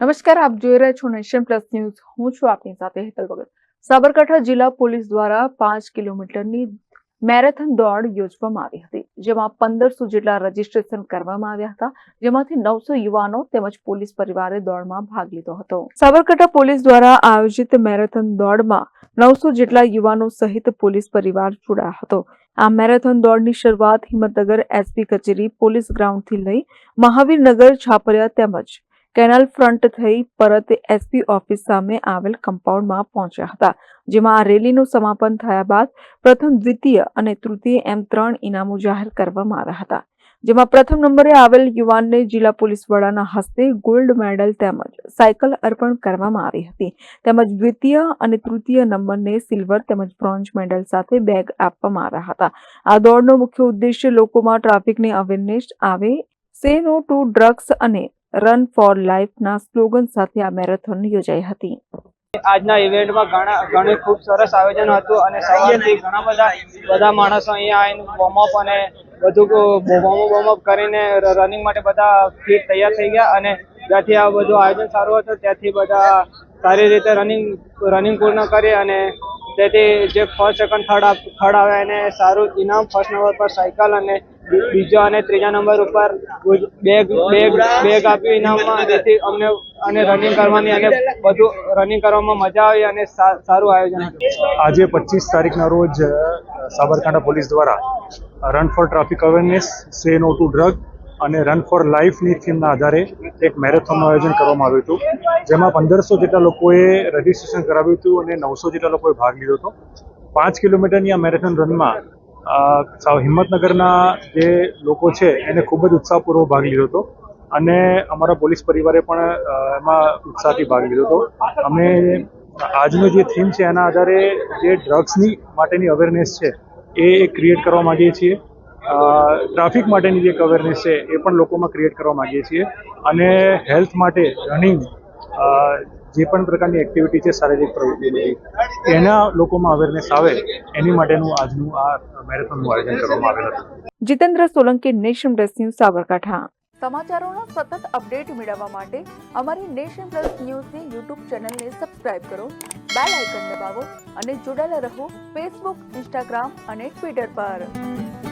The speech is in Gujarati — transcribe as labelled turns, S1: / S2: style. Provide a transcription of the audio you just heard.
S1: નમસ્કાર, આપ જોઈ રહ્યા છો નેશન પ્લસ ન્યૂઝ. હું છું આપની સાથે હેતલ ભગત. સાબરકાંઠા જિલ્લા પોલીસ દ્વારા પાંચ કિલોમીટરની મેરેથોન દોડ યોજવામાં આવી હતી, જેમાં પંદરસો જેટલા રજીસ્ટ્રેશન કરવામાં આવ્યા હતા, જેમાંથી નવસો યુવાનો તેમજ પોલીસ પરિવારે દોડમાં ભાગ લીધો હતો. સાબરકાંઠા પોલીસ દ્વારા આયોજિત મેરેથોન દોડમાં નવસો જેટલા યુવાનો સહિત પોલીસ પરિવાર જોડાયો હતો. આ મેરેથોન દોડની શરૂઆત હિંમતનગર એસપી કચેરી પોલીસ ગ્રાઉન્ડથી લઈ મહાવીરનગર, છાપરિયા તેમજ કેનાલ ફ્રન્ટ થઈ પરત એસપી ઓફિસ સામે આવેલ કમ્પાઉન્ડમાં પહોંચ્યા હતા, જેમાં આ રેલીનું સમાપન થયા બાદ પ્રથમ દ્વિતીય અને તૃતીય એમ ત્રણ ઇનામો જાહેર કરવામાં આવ્યા હતા, જેમાં પ્રથમ નંબરે આવેલ યુવાનને જિલ્લા પોલીસ વડાના હસ્તે ગોલ્ડ મેડલ તેમજ સાયકલ અર્પણ કરવામાં આવી હતી, તેમજ દ્વિતીય અને તૃતીય નંબરને સિલ્વર તેમજ બ્રોન્ઝ મેડલ સાથે બેગ આપવામાં આવ્યા હતા. આ દોડનો મુખ્ય ઉદ્દેશ્ય લોકોમાં ટ્રાફિકની અવેરનેસ આવે, સે નો ટુ ડ્રગ્સ અને રન ફોર લાઈફના સ્લોગન સાથે આ મેરેથોન યોજાઈ હતી.
S2: આજના ઇવેન્ટમાં ઘણા ઘણું ખૂબ સરસ આયોજન હતું અને સવારથી ઘણા બધા બધા માણસો અહીંયા આવીને વોર્મઅપ અને બધું વોર્મઅપ વોર્મઅપ કરીને રનિંગ માટે બધા ફિટ તૈયાર થઈ ગયા અને ત્યાંથી આ બધું આયોજન સારું હતું ત્યાંથી બધા સારી રીતે રનિંગ રનિંગ પૂર્ણ કરી અને તેથી જે ફર્સ્ટ સેકન્ડ થર્ડ થર્ડ આવ્યા એને સારું ઇનામ ફર્સ્ટ નંબર પર સાયકલ અને બીજો અને ત્રીજા નંબર ઉપર બેગ બેગ બેગ આપ્યું ઇનામમાં. જેથી અમને અને રનિંગ કરવાની અને બધું રનિંગ કરવામાં મજા આવી અને સારું આયોજન
S3: આજે પચીસ તારીખના રોજ સાબરકાંઠા પોલીસ દ્વારા run for traffic awareness say no to drug અને રન ફોર લાઈફની થીમના આધારે એક મેરેથોનનું આયોજન કરવામાં આવ્યું હતું. જેમાં પંદરસો જેટલા લોકોએ રજીસ્ટ્રેશન કરાવ્યું હતું અને નવસો જેટલા લોકોએ ભાગ લીધો હતો. પાંચ કિલોમીટરની આ મેરેથોન રનમાં હિંમતનગરના જે લોકો છે, એને ખૂબ જ ઉત્સાહપૂર્વક ભાગ લીધો હતો. અને અમારા પોલીસ પરિવારે પણ એમાં ઉત્સાહથી ભાગ લીધો હતો. અમે આજનો જે થીમ છે, એના આધારે જે ડ્રગ્સની માટેની અવેરનેસ છે, એ ક્રિએટ કરવા માંગીએ છીએ. ટ્રાફિક માટેની જે અવેરનેસ છે, એ પણ લોકોમાં ક્રિએટ કરવા માંગીએ છીએ. અને હેલ્થ માટે રનિંગ જે પણ પ્રકારની એક્ટિવિટી છે શારીરિક પ્રવૃત્તિ બધી એના લોકોમાં અવેરનેસ આવે એની માટેનું આજનું આ મેરેથોનનું આયોજન કરવામાં આવેલ હતું.
S1: Jitendra Solanki nation plus news Sabarkantha. સમાચારોનો સતત અપડેટ મેળવવા માટે અમારી નેશન પ્લસ ન્યૂઝની યુટ્યુબ ચેનલને સબસ્ક્રાઇબ કરો બેલ આઇકન દબાવો અને જોડાયેલા રહો ફેસબુક ઇન્સ્ટાગ્રામ અને ટ્વિટર પર.